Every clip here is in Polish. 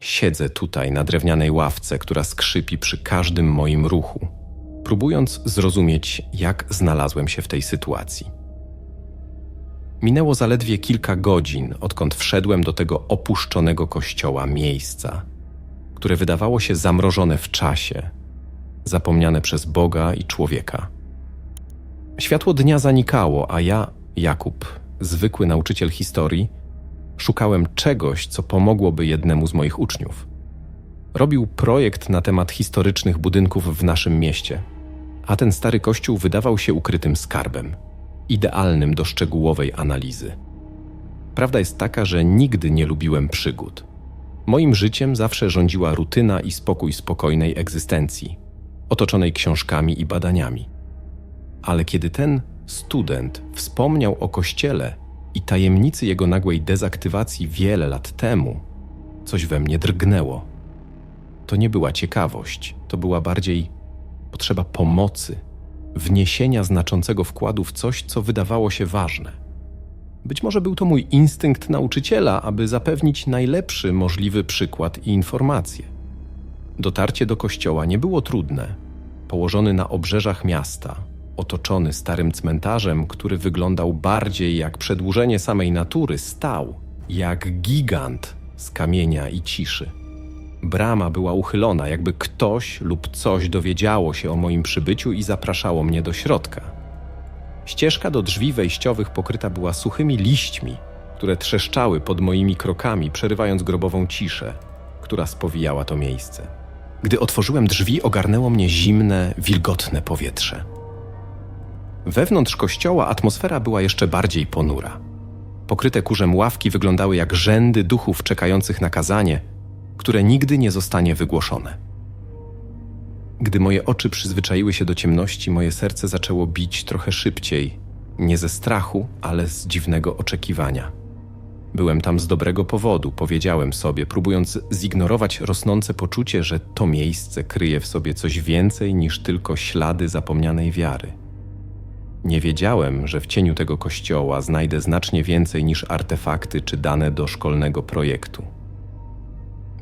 Siedzę tutaj na drewnianej ławce, która skrzypi przy każdym moim ruchu, próbując zrozumieć, jak znalazłem się w tej sytuacji. Minęło zaledwie kilka godzin, odkąd wszedłem do tego opuszczonego kościoła miejsca, które wydawało się zamrożone w czasie, zapomniane przez Boga i człowieka. Światło dnia zanikało, a ja, Jakub, zwykły nauczyciel historii, szukałem czegoś, co pomogłoby jednemu z moich uczniów. Robił projekt na temat historycznych budynków w naszym mieście, a ten stary kościół wydawał się ukrytym skarbem, idealnym do szczegółowej analizy. Prawda jest taka, że nigdy nie lubiłem przygód. Moim życiem zawsze rządziła rutyna i spokój spokojnej egzystencji, otoczonej książkami i badaniami. Ale kiedy ten student wspomniał o kościele i tajemnicy jego nagłej dezaktywacji wiele lat temu, coś we mnie drgnęło. To nie była ciekawość, to była bardziej potrzeba pomocy, wniesienia znaczącego wkładu w coś, co wydawało się ważne. Być może był to mój instynkt nauczyciela, aby zapewnić najlepszy możliwy przykład i informacje. Dotarcie do kościoła nie było trudne. Położony na obrzeżach miasta, otoczony starym cmentarzem, który wyglądał bardziej jak przedłużenie samej natury, stał jak gigant z kamienia i ciszy. Brama była uchylona, jakby ktoś lub coś dowiedziało się o moim przybyciu i zapraszało mnie do środka. Ścieżka do drzwi wejściowych pokryta była suchymi liśćmi, które trzeszczały pod moimi krokami, przerywając grobową ciszę, która spowijała to miejsce. Gdy otworzyłem drzwi, ogarnęło mnie zimne, wilgotne powietrze. Wewnątrz kościoła atmosfera była jeszcze bardziej ponura. Pokryte kurzem ławki wyglądały jak rzędy duchów czekających na kazanie, które nigdy nie zostanie wygłoszone. Gdy moje oczy przyzwyczaiły się do ciemności, moje serce zaczęło bić trochę szybciej, nie ze strachu, ale z dziwnego oczekiwania. Byłem tam z dobrego powodu, powiedziałem sobie, próbując zignorować rosnące poczucie, że to miejsce kryje w sobie coś więcej niż tylko ślady zapomnianej wiary. Nie wiedziałem, że w cieniu tego kościoła znajdę znacznie więcej niż artefakty czy dane do szkolnego projektu.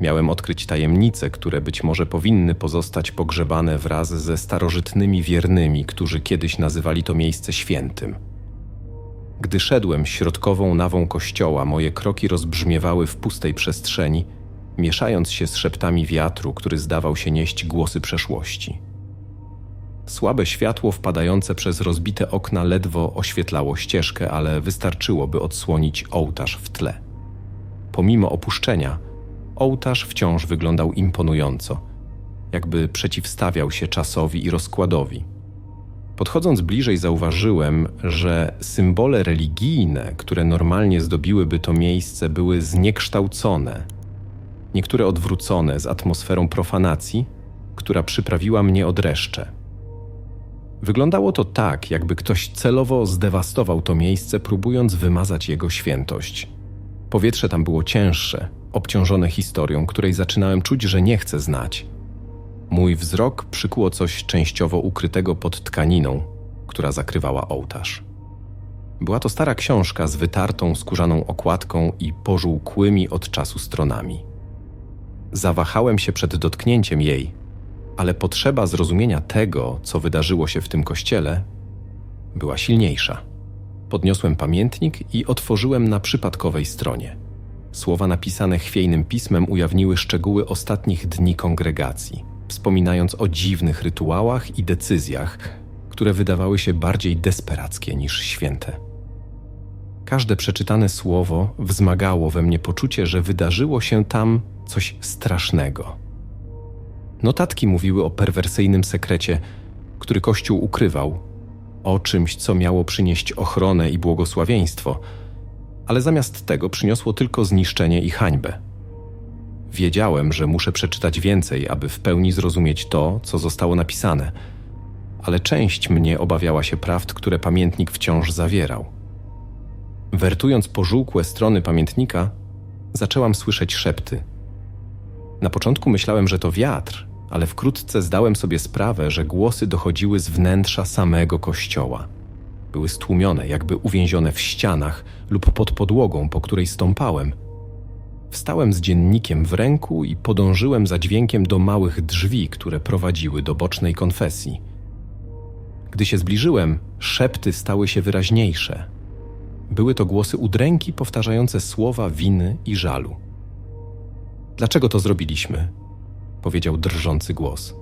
Miałem odkryć tajemnice, które być może powinny pozostać pogrzebane wraz ze starożytnymi wiernymi, którzy kiedyś nazywali to miejsce świętym. Gdy szedłem środkową nawą kościoła, moje kroki rozbrzmiewały w pustej przestrzeni, mieszając się z szeptami wiatru, który zdawał się nieść głosy przeszłości. Słabe światło wpadające przez rozbite okna ledwo oświetlało ścieżkę, ale wystarczyło, by odsłonić ołtarz w tle. Pomimo opuszczenia, ołtarz wciąż wyglądał imponująco, jakby przeciwstawiał się czasowi i rozkładowi. Podchodząc bliżej, zauważyłem, że symbole religijne, które normalnie zdobiłyby to miejsce, były zniekształcone, niektóre odwrócone z atmosferą profanacji, która przyprawiła mnie o dreszcze. Wyglądało to tak, jakby ktoś celowo zdewastował to miejsce, próbując wymazać jego świętość. Powietrze tam było cięższe, obciążone historią, której zaczynałem czuć, że nie chcę znać. Mój wzrok przykuło coś częściowo ukrytego pod tkaniną, która zakrywała ołtarz. Była to stara książka z wytartą skórzaną okładką i pożółkłymi od czasu stronami. Zawahałem się przed dotknięciem jej, ale potrzeba zrozumienia tego, co wydarzyło się w tym kościele, była silniejsza. Podniosłem pamiętnik i otworzyłem na przypadkowej stronie. Słowa napisane chwiejnym pismem ujawniły szczegóły ostatnich dni kongregacji, wspominając o dziwnych rytuałach i decyzjach, które wydawały się bardziej desperackie niż święte. Każde przeczytane słowo wzmagało we mnie poczucie, że wydarzyło się tam coś strasznego Notatki mówiły o perwersyjnym sekrecie, który Kościół ukrywał, o czymś, co miało przynieść ochronę i błogosławieństwo, ale zamiast tego przyniosło tylko zniszczenie i hańbę. Wiedziałem, że muszę przeczytać więcej, aby w pełni zrozumieć to, co zostało napisane, ale część mnie obawiała się prawd, które pamiętnik wciąż zawierał. Wertując pożółkłe strony pamiętnika, zaczęłam słyszeć szepty. Na początku myślałem, że to wiatr, ale wkrótce zdałem sobie sprawę, że głosy dochodziły z wnętrza samego kościoła. Były stłumione, jakby uwięzione w ścianach lub pod podłogą, po której stąpałem. Wstałem z dziennikiem w ręku i podążyłem za dźwiękiem do małych drzwi, które prowadziły do bocznej konfesji. Gdy się zbliżyłem, szepty stały się wyraźniejsze. Były to głosy udręki powtarzające słowa winy i żalu. Dlaczego to zrobiliśmy? Powiedział drżący głos.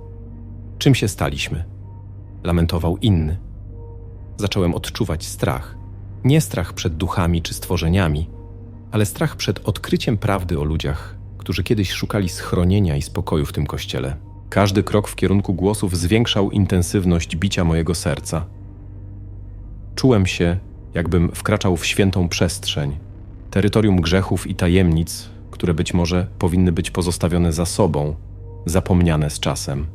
Czym się staliśmy? Lamentował inny. Zacząłem odczuwać strach. Nie strach przed duchami czy stworzeniami, ale strach przed odkryciem prawdy o ludziach, którzy kiedyś szukali schronienia i spokoju w tym kościele. Każdy krok w kierunku głosów zwiększał intensywność bicia mojego serca. Czułem się, jakbym wkraczał w świętą przestrzeń, terytorium grzechów i tajemnic, które być może powinny być pozostawione za sobą, zapomniane z czasem.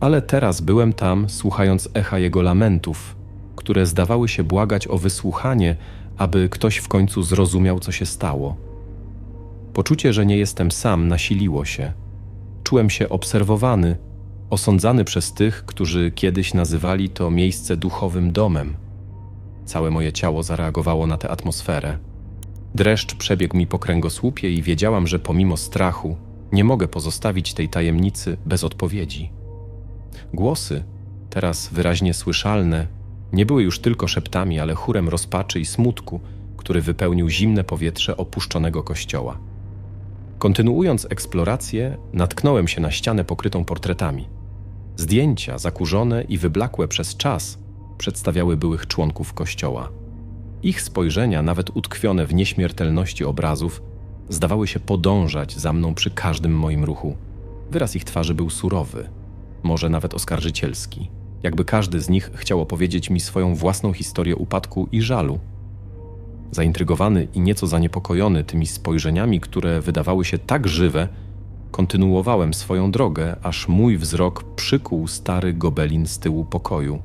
Ale teraz byłem tam, słuchając echa jego lamentów, które zdawały się błagać o wysłuchanie, aby ktoś w końcu zrozumiał, co się stało. Poczucie, że nie jestem sam, nasiliło się. Czułem się obserwowany, osądzany przez tych, którzy kiedyś nazywali to miejsce duchowym domem. Całe moje ciało zareagowało na tę atmosferę. Dreszcz przebiegł mi po kręgosłupie i wiedziałam, że pomimo strachu nie mogę pozostawić tej tajemnicy bez odpowiedzi. Głosy, teraz wyraźnie słyszalne, nie były już tylko szeptami, ale chórem rozpaczy i smutku, który wypełnił zimne powietrze opuszczonego kościoła. Kontynuując eksplorację, natknąłem się na ścianę pokrytą portretami. Zdjęcia, zakurzone i wyblakłe przez czas, przedstawiały byłych członków kościoła. Ich spojrzenia, nawet utkwione w nieśmiertelności obrazów, zdawały się podążać za mną przy każdym moim ruchu. Wyraz ich twarzy był surowy, może nawet oskarżycielski, jakby każdy z nich chciał opowiedzieć mi swoją własną historię upadku i żalu. Zaintrygowany i nieco zaniepokojony tymi spojrzeniami, które wydawały się tak żywe, kontynuowałem swoją drogę, aż mój wzrok przykuł stary gobelin z tyłu pokoju.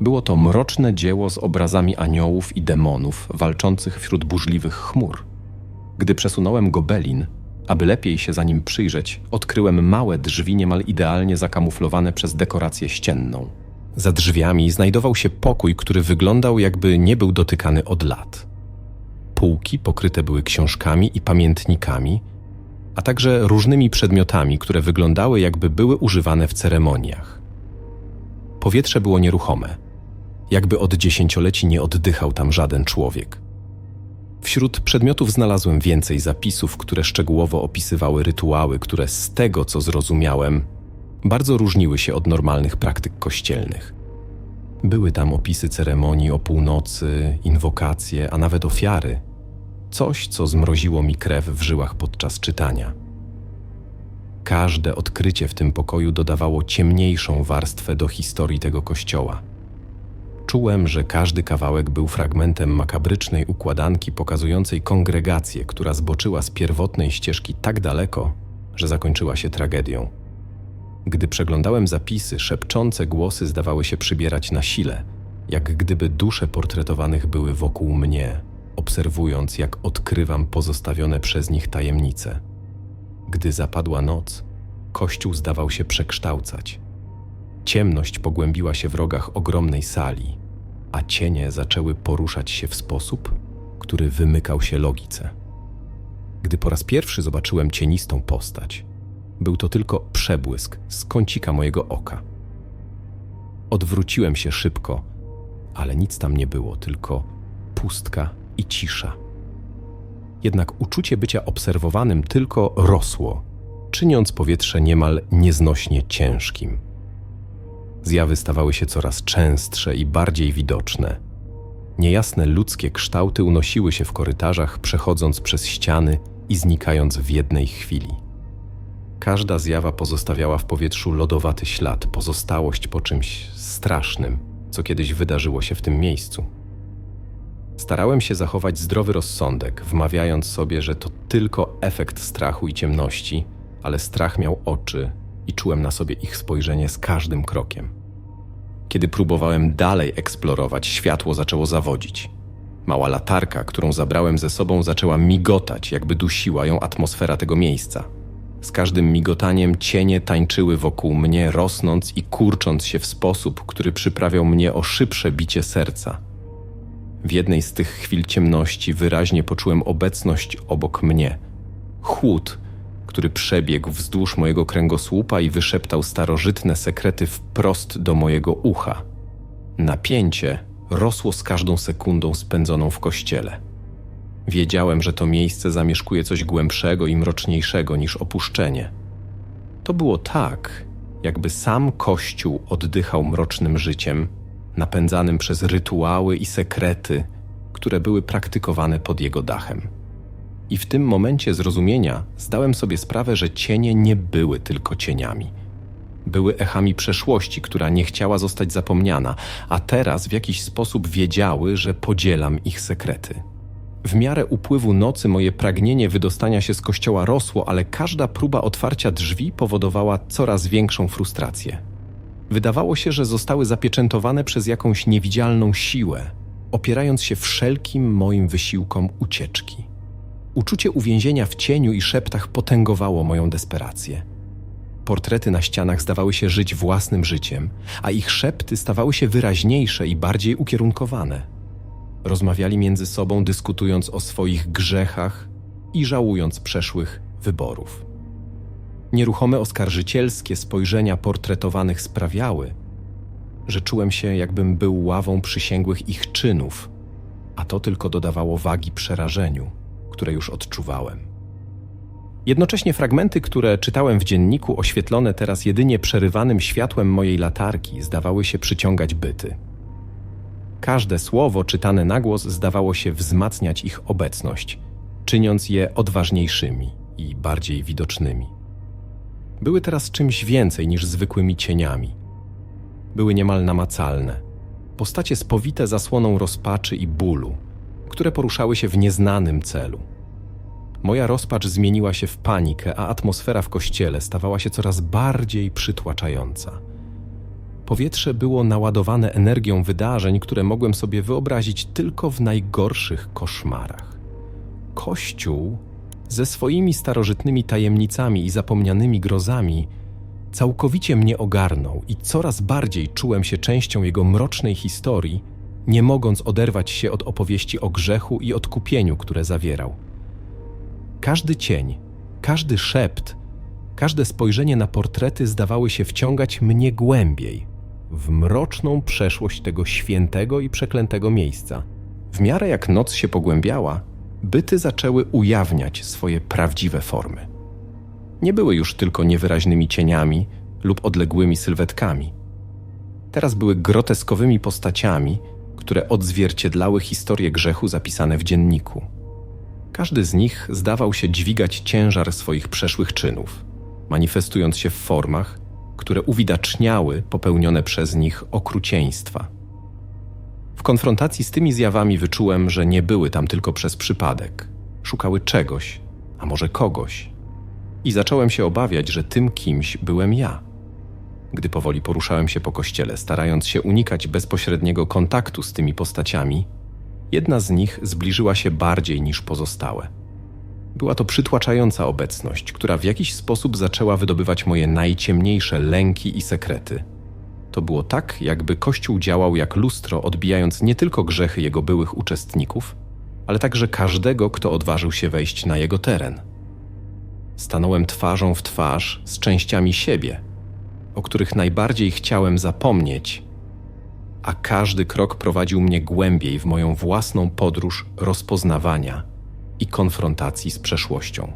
Było to mroczne dzieło z obrazami aniołów i demonów walczących wśród burzliwych chmur. Gdy przesunąłem gobelin, aby lepiej się za nim przyjrzeć, odkryłem małe drzwi niemal idealnie zakamuflowane przez dekorację ścienną. Za drzwiami znajdował się pokój, który wyglądał jakby nie był dotykany od lat. Półki pokryte były książkami i pamiętnikami, a także różnymi przedmiotami, które wyglądały jakby były używane w ceremoniach. Powietrze było nieruchome, jakby od dziesięcioleci nie oddychał tam żaden człowiek. Wśród przedmiotów znalazłem więcej zapisów, które szczegółowo opisywały rytuały, które z tego co zrozumiałem, bardzo różniły się od normalnych praktyk kościelnych. Były tam opisy ceremonii o północy, inwokacje, a nawet ofiary. Coś, co zmroziło mi krew w żyłach podczas czytania. Każde odkrycie w tym pokoju dodawało ciemniejszą warstwę do historii tego kościoła. Czułem, że każdy kawałek był fragmentem makabrycznej układanki pokazującej kongregację, która zboczyła z pierwotnej ścieżki tak daleko, że zakończyła się tragedią. Gdy przeglądałem zapisy, szepczące głosy zdawały się przybierać na sile, jak gdyby dusze portretowanych były wokół mnie, obserwując, jak odkrywam pozostawione przez nich tajemnice. Gdy zapadła noc, kościół zdawał się przekształcać. Ciemność pogłębiła się w rogach ogromnej sali, a cienie zaczęły poruszać się w sposób, który wymykał się logice. Gdy po raz pierwszy zobaczyłem cienistą postać, był to tylko przebłysk z kącika mojego oka. Odwróciłem się szybko, ale nic tam nie było, tylko pustka i cisza. Jednak uczucie bycia obserwowanym tylko rosło, czyniąc powietrze niemal nieznośnie ciężkim. Zjawy stawały się coraz częstsze i bardziej widoczne. Niejasne ludzkie kształty unosiły się w korytarzach, przechodząc przez ściany i znikając w jednej chwili. Każda zjawa pozostawiała w powietrzu lodowaty ślad, pozostałość po czymś strasznym, co kiedyś wydarzyło się w tym miejscu. Starałem się zachować zdrowy rozsądek, wmawiając sobie, że to tylko efekt strachu i ciemności, ale strach miał oczy i czułem na sobie ich spojrzenie z każdym krokiem. Kiedy próbowałem dalej eksplorować, światło zaczęło zawodzić. Mała latarka, którą zabrałem ze sobą, zaczęła migotać, jakby dusiła ją atmosfera tego miejsca. Z każdym migotaniem cienie tańczyły wokół mnie, rosnąc i kurcząc się w sposób, który przyprawiał mnie o szybsze bicie serca. W jednej z tych chwil ciemności wyraźnie poczułem obecność obok mnie. Chłód, który przebiegł wzdłuż mojego kręgosłupa i wyszeptał starożytne sekrety wprost do mojego ucha. Napięcie rosło z każdą sekundą spędzoną w kościele. Wiedziałem, że to miejsce zamieszkuje coś głębszego i mroczniejszego niż opuszczenie. To było tak, jakby sam Kościół oddychał mrocznym życiem, napędzanym przez rytuały i sekrety, które były praktykowane pod jego dachem. I w tym momencie zrozumienia zdałem sobie sprawę, że cienie nie były tylko cieniami. Były echami przeszłości, która nie chciała zostać zapomniana, a teraz w jakiś sposób wiedziały, że podzielam ich sekrety. W miarę upływu nocy moje pragnienie wydostania się z kościoła rosło, ale każda próba otwarcia drzwi powodowała coraz większą frustrację. Wydawało się, że zostały zapieczętowane przez jakąś niewidzialną siłę, opierając się wszelkim moim wysiłkom ucieczki. Uczucie uwięzienia w cieniu i szeptach potęgowało moją desperację. Portrety na ścianach zdawały się żyć własnym życiem, a ich szepty stawały się wyraźniejsze i bardziej ukierunkowane. Rozmawiali między sobą, dyskutując o swoich grzechach i żałując przeszłych wyborów. Nieruchome oskarżycielskie spojrzenia portretowanych sprawiały, że czułem się, jakbym był ławą przysięgłych ich czynów, a to tylko dodawało wagi przerażeniu, które już odczuwałem. Jednocześnie fragmenty, które czytałem w dzienniku, oświetlone teraz jedynie przerywanym światłem mojej latarki, zdawały się przyciągać byty. Każde słowo czytane na głos zdawało się wzmacniać ich obecność, czyniąc je odważniejszymi i bardziej widocznymi. Były teraz czymś więcej niż zwykłymi cieniami. Były niemal namacalne. Postacie spowite zasłoną rozpaczy i bólu, które poruszały się w nieznanym celu. Moja rozpacz zmieniła się w panikę, a atmosfera w kościele stawała się coraz bardziej przytłaczająca. Powietrze było naładowane energią wydarzeń, które mogłem sobie wyobrazić tylko w najgorszych koszmarach. Kościół ze swoimi starożytnymi tajemnicami i zapomnianymi grozami całkowicie mnie ogarnął i coraz bardziej czułem się częścią jego mrocznej historii, nie mogąc oderwać się od opowieści o grzechu i odkupieniu, które zawierał. Każdy cień, każdy szept, każde spojrzenie na portrety zdawały się wciągać mnie głębiej, w mroczną przeszłość tego świętego i przeklętego miejsca. W miarę jak noc się pogłębiała, byty zaczęły ujawniać swoje prawdziwe formy. Nie były już tylko niewyraźnymi cieniami lub odległymi sylwetkami. Teraz były groteskowymi postaciami, które odzwierciedlały historię grzechu zapisane w dzienniku. Każdy z nich zdawał się dźwigać ciężar swoich przeszłych czynów, manifestując się w formach, które uwidaczniały popełnione przez nich okrucieństwa. W konfrontacji z tymi zjawami wyczułem, że nie były tam tylko przez przypadek. Szukały czegoś, a może kogoś. I zacząłem się obawiać, że tym kimś byłem ja. Gdy powoli poruszałem się po kościele, starając się unikać bezpośredniego kontaktu z tymi postaciami, jedna z nich zbliżyła się bardziej niż pozostałe. Była to przytłaczająca obecność, która w jakiś sposób zaczęła wydobywać moje najciemniejsze lęki i sekrety. To było tak, jakby Kościół działał jak lustro, odbijając nie tylko grzechy jego byłych uczestników, ale także każdego, kto odważył się wejść na jego teren. Stanąłem twarzą w twarz z częściami siebie, o których najbardziej chciałem zapomnieć, a każdy krok prowadził mnie głębiej w moją własną podróż rozpoznawania i konfrontacji z przeszłością.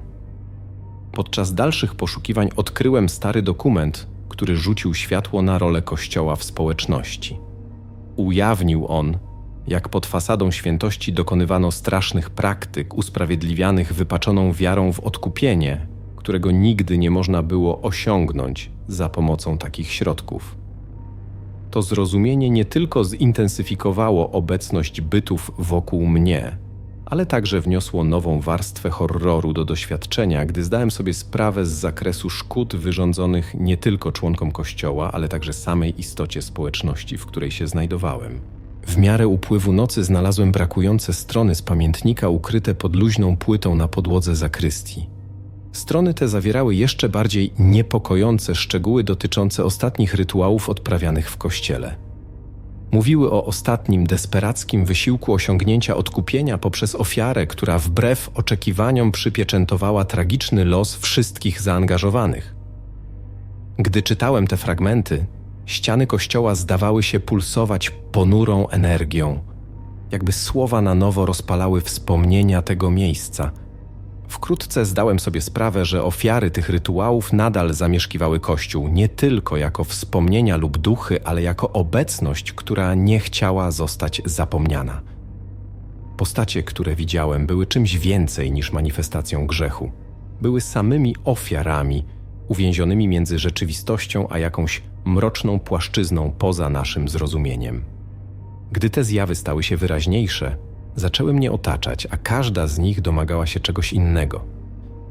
Podczas dalszych poszukiwań odkryłem stary dokument, który rzucił światło na rolę Kościoła w społeczności. Ujawnił on, jak pod fasadą świętości dokonywano strasznych praktyk usprawiedliwianych wypaczoną wiarą w odkupienie, którego nigdy nie można było osiągnąć za pomocą takich środków. To zrozumienie nie tylko zintensyfikowało obecność bytów wokół mnie, ale także wniosło nową warstwę horroru do doświadczenia, gdy zdałem sobie sprawę z zakresu szkód wyrządzonych nie tylko członkom Kościoła, ale także samej istocie społeczności, w której się znajdowałem. W miarę upływu nocy znalazłem brakujące strony z pamiętnika ukryte pod luźną płytą na podłodze zakrystii. Strony te zawierały jeszcze bardziej niepokojące szczegóły dotyczące ostatnich rytuałów odprawianych w kościele. Mówiły o ostatnim, desperackim wysiłku osiągnięcia odkupienia poprzez ofiarę, która wbrew oczekiwaniom przypieczętowała tragiczny los wszystkich zaangażowanych. Gdy czytałem te fragmenty, ściany kościoła zdawały się pulsować ponurą energią, jakby słowa na nowo rozpalały wspomnienia tego miejsca – Wkrótce zdałem sobie sprawę, że ofiary tych rytuałów nadal zamieszkiwały Kościół nie tylko jako wspomnienia lub duchy, ale jako obecność, która nie chciała zostać zapomniana. Postacie, które widziałem, były czymś więcej niż manifestacją grzechu. Były samymi ofiarami, uwięzionymi między rzeczywistością a jakąś mroczną płaszczyzną poza naszym zrozumieniem. Gdy te zjawy stały się wyraźniejsze, zaczęły mnie otaczać, a każda z nich domagała się czegoś innego.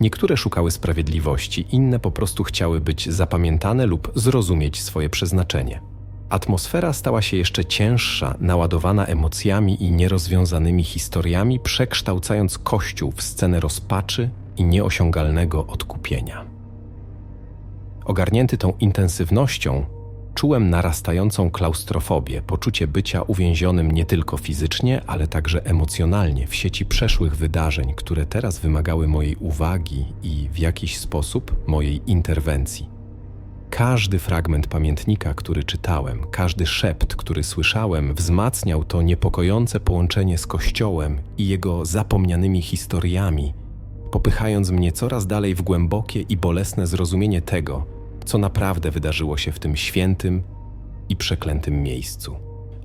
Niektóre szukały sprawiedliwości, inne po prostu chciały być zapamiętane lub zrozumieć swoje przeznaczenie. Atmosfera stała się jeszcze cięższa, naładowana emocjami i nierozwiązanymi historiami, przekształcając Kościół w scenę rozpaczy i nieosiągalnego odkupienia. Ogarnięty tą intensywnością, Czułem narastającą klaustrofobię, poczucie bycia uwięzionym nie tylko fizycznie, ale także emocjonalnie w sieci przeszłych wydarzeń, które teraz wymagały mojej uwagi i w jakiś sposób mojej interwencji. Każdy fragment pamiętnika, który czytałem, każdy szept, który słyszałem, wzmacniał to niepokojące połączenie z Kościołem i jego zapomnianymi historiami, popychając mnie coraz dalej w głębokie i bolesne zrozumienie tego, co naprawdę wydarzyło się w tym świętym i przeklętym miejscu.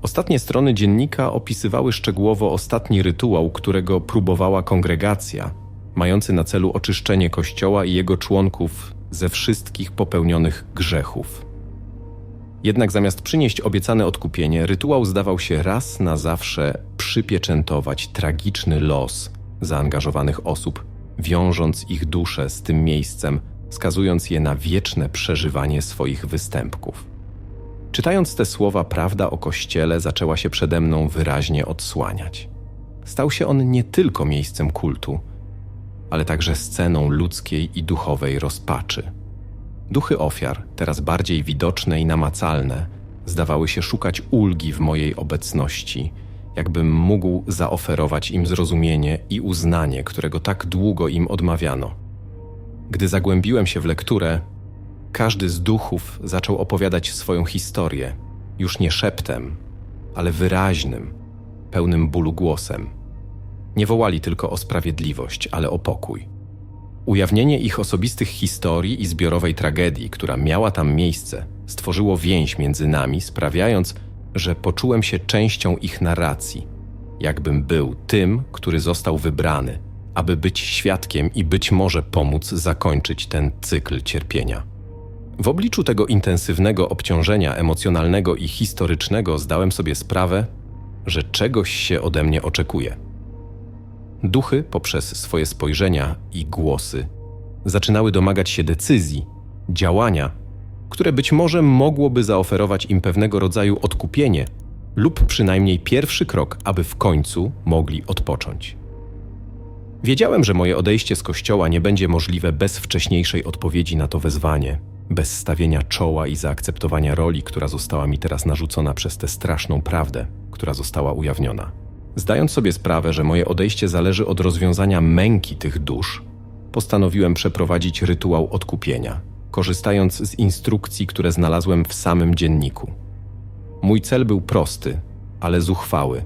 Ostatnie strony dziennika opisywały szczegółowo ostatni rytuał, którego próbowała kongregacja, mający na celu oczyszczenie Kościoła i jego członków ze wszystkich popełnionych grzechów. Jednak zamiast przynieść obiecane odkupienie, rytuał zdawał się raz na zawsze przypieczętować tragiczny los zaangażowanych osób, wiążąc ich dusze z tym miejscem, skazując je na wieczne przeżywanie swoich występków. Czytając te słowa, prawda o Kościele zaczęła się przede mną wyraźnie odsłaniać. Stał się on nie tylko miejscem kultu, ale także sceną ludzkiej i duchowej rozpaczy. Duchy ofiar, teraz bardziej widoczne i namacalne, zdawały się szukać ulgi w mojej obecności, jakbym mógł zaoferować im zrozumienie i uznanie, którego tak długo im odmawiano. Gdy zagłębiłem się w lekturę, każdy z duchów zaczął opowiadać swoją historię, już nie szeptem, ale wyraźnym, pełnym bólu głosem. Nie wołali tylko o sprawiedliwość, ale o pokój. Ujawnienie ich osobistych historii i zbiorowej tragedii, która miała tam miejsce, stworzyło więź między nami, sprawiając, że poczułem się częścią ich narracji, jakbym był tym, który został wybrany – aby być świadkiem i być może pomóc zakończyć ten cykl cierpienia. W obliczu tego intensywnego obciążenia emocjonalnego i historycznego zdałem sobie sprawę, że czegoś się ode mnie oczekuje. Duchy, poprzez swoje spojrzenia i głosy, zaczynały domagać się decyzji, działania, które być może mogłoby zaoferować im pewnego rodzaju odkupienie lub przynajmniej pierwszy krok, aby w końcu mogli odpocząć. Wiedziałem, że moje odejście z kościoła nie będzie możliwe bez wcześniejszej odpowiedzi na to wezwanie, bez stawienia czoła i zaakceptowania roli, która została mi teraz narzucona przez tę straszną prawdę, która została ujawniona. Zdając sobie sprawę, że moje odejście zależy od rozwiązania męki tych dusz, postanowiłem przeprowadzić rytuał odkupienia, korzystając z instrukcji, które znalazłem w samym dzienniku. Mój cel był prosty, ale zuchwały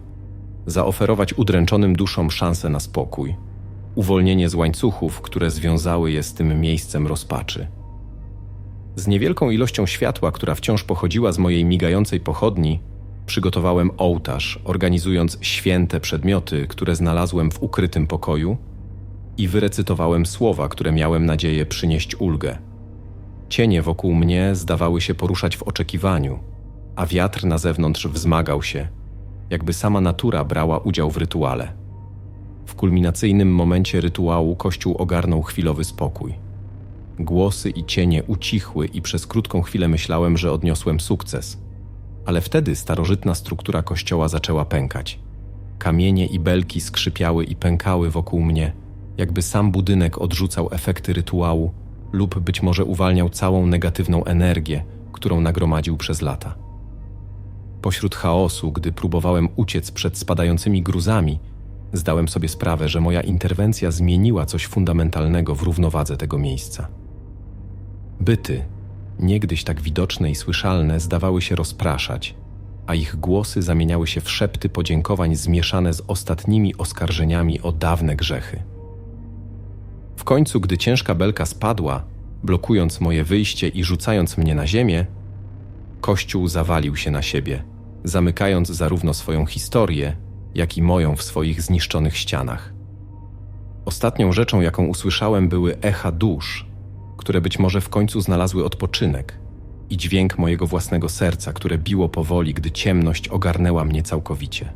zaoferować udręczonym duszom szansę na spokój uwolnienie z łańcuchów, które związały je z tym miejscem rozpaczy. Z niewielką ilością światła, która wciąż pochodziła z mojej migającej pochodni, przygotowałem ołtarz, organizując święte przedmioty, które znalazłem w ukrytym pokoju i wyrecytowałem słowa, które miałem nadzieję przynieść ulgę. Cienie wokół mnie zdawały się poruszać w oczekiwaniu, a wiatr na zewnątrz wzmagał się, jakby sama natura brała udział w rytuale. W kulminacyjnym momencie rytuału Kościół ogarnął chwilowy spokój. Głosy i cienie ucichły i przez krótką chwilę myślałem, że odniosłem sukces. Ale wtedy starożytna struktura kościoła zaczęła pękać. Kamienie i belki skrzypiały i pękały wokół mnie, jakby sam budynek odrzucał efekty rytuału lub być może uwalniał całą negatywną energię, którą nagromadził przez lata. Pośród chaosu, gdy próbowałem uciec przed spadającymi gruzami, zdałem sobie sprawę, że moja interwencja zmieniła coś fundamentalnego w równowadze tego miejsca. Byty, niegdyś tak widoczne i słyszalne, zdawały się rozpraszać, a ich głosy zamieniały się w szepty podziękowań zmieszane z ostatnimi oskarżeniami o dawne grzechy. W końcu, gdy ciężka belka spadła, blokując moje wyjście i rzucając mnie na ziemię, Kościół zawalił się na siebie, zamykając zarówno swoją historię, jak i moją w swoich zniszczonych ścianach. Ostatnią rzeczą, jaką usłyszałem, były echa dusz, które być może w końcu znalazły odpoczynek i dźwięk mojego własnego serca, które biło powoli, gdy ciemność ogarnęła mnie całkowicie.